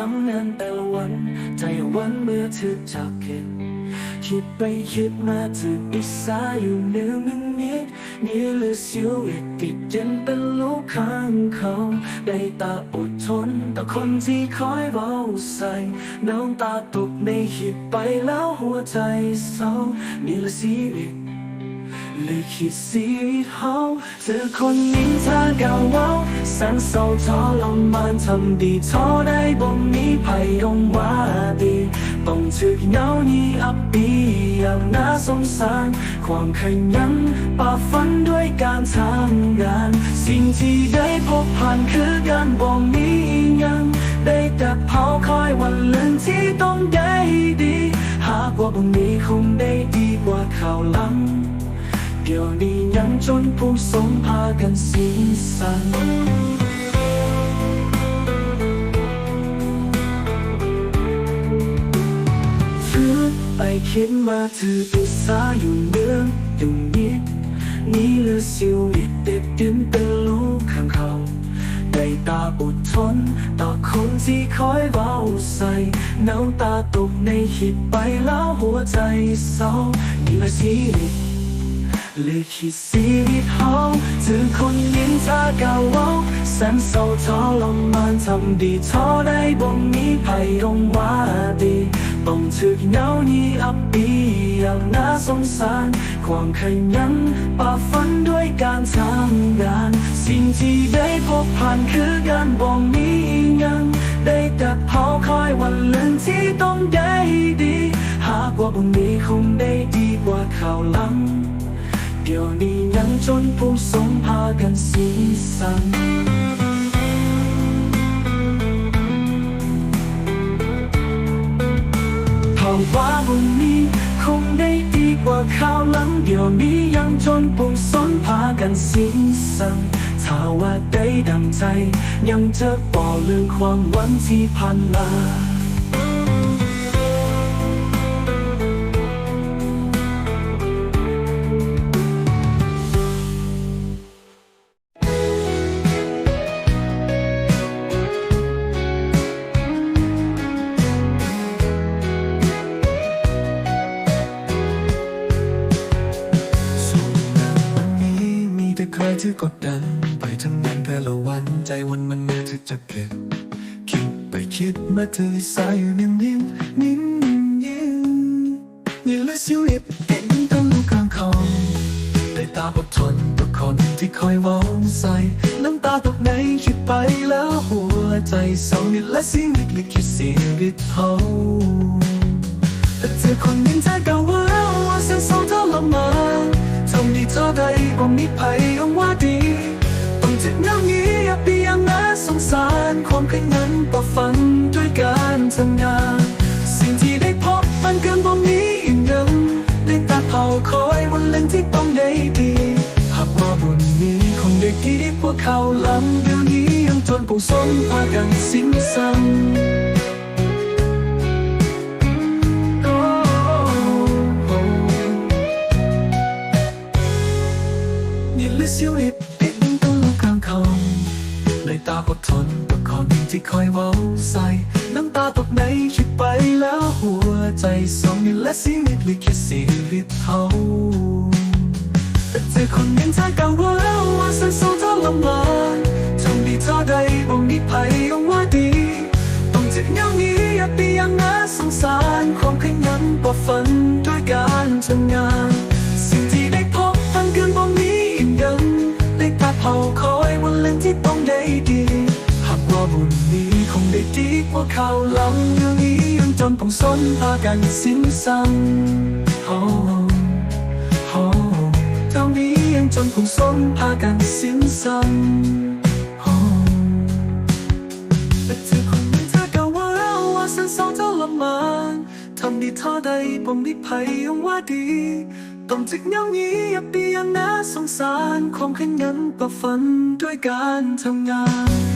ทำงานแต่ละวัน ใจวันเมื่อเธอจากเห็นคิดไปคิดมาเธออิสาอยู่เนื้อมึงนิดนี่เลยชีวิตติดย็นเป็นลูกข้างเขาได้ตาอดทนต่อคนที่คอยเบาใส่น้ำตาตกในหิดไปแล้วหัวใจเศร้านี่ละชีวิต ลิขิตชีเฮาเธอคนนี้เธอเก่าเว้าสันเศร้าทรมานทำดีท้อได้บ่มีภัยองว่าดีต้องถึกเหงานี้อับปีอย่างน่าสงสาร ความขยันป่าฝันด้วยการทำงาน สิ่งที่ได้พบผ่านคือการบ่มียังได้แต่เผาคอยวันเลือนที่ต้องได้ดี หากว่าบ่มีคงได้ดีกว่าข่าวลัง เดี๋ยวนี้ยังจนผู้สมพากันสีสันคิดไปคิดมาเธออุตสาอยู่เนื้องอย่างนี้นี่หรือชีวิตเด็ดดินเป็นลูกข้างเขาได้ตาอดทนต่อคนที่คอยเบาใส่น้ำตาตกในหิดไปแล้วหัวใจเศร้านี่ละชีวิต ลิขิตชีวิตเฮาเธอคนยินทาเก่าเว้าสันเศร้าทรมานทำดีท้อได้บ่มีภัยองว่าดีต้องถึกเหงานี้อับปีอย่างน่าสงสาร ความขยันป่าฝันด้วยการทำงาน สิ่งที่ได้พบผ่านคือการบ่มีหยังได้แต่เผาคอยวันลือนที่ต้องได้ดี หากว่าบ่มีคงได้ดีกว่าข่าวหลัง เดี๋ยวนี้ยังจนผู้สมพากันสีสันภาวะบุญนี้คงได้ดีกว่าข่าวหลัง เดี๋ยวนี้ยังจนผู้สมพากันสีสันถ้าว่าได้ดังใจ ยังจะบอกเรื่องความหวังที่ผ่านมา ที่กดดัน ไปทำงานแต่ละวันใจวันมันเมื่อเธอจะเปลี่ยนคิดไปคิดมาเธอสายอยู่นิ่มนิ่มนิ่มยิ้มนี่เลยชีวิตเป็นต้องลูกกลางคองได้ตาอดทนต่อคนที่คอยเว้าใส่น้ำตาตกในคิดไปแล้วหัวใจเศร้านี่และสิ่งเล็กๆคิดชีวิตเฮา งสารความขยันประฟันด้วยการทำงาน สิ่งที่ได้พบมันเกินบ่มีอีกหนึ่งได้แต่เผาคอยวันเล่นที่ต้องได้ดีหากว่าบุญนี้คงได้ที่พวกเขาลำเดี๋ยวนี้ยังจนผู้สนพากันสิ้นสัง คนที่คอยเว้าใส่ น้ำตาตกในคิดไปแล้วหัวใจสองนี่และชีวิตลิขิตชีวิตเฮาแต่เธอคนยังเธอก็ว่าว่าสันโซทรมานทำดีเท่าใดบ่มีภัยองว่าดี ต้องเจ็บเงานี้อย่าปียงนะสงสารความขยันป่ฝันด้วยการทำงานสิ่งที่ได้พบมันเกินบ่มีอีกยังได้ตัดเผาคอยวันเล่นที่ต้องได้ ได้ดีกว่าข่าลังเรื่องนี้ยังจนต้องสนพากันสิ้นซ้ำโอ้โอ้เท่านี้ยังจนคงสนพากันสิ้นซ้ำโอ้แต่เธอคนนี้เธอก็ว่าเราว่าสันสองเท่าละมานทำดีเท่าใดบ่มีภัยยังว่าดีต้องจึกเงางี้อย่าเปียงนะสงสารความขยันประฝันด้วยการทำงาน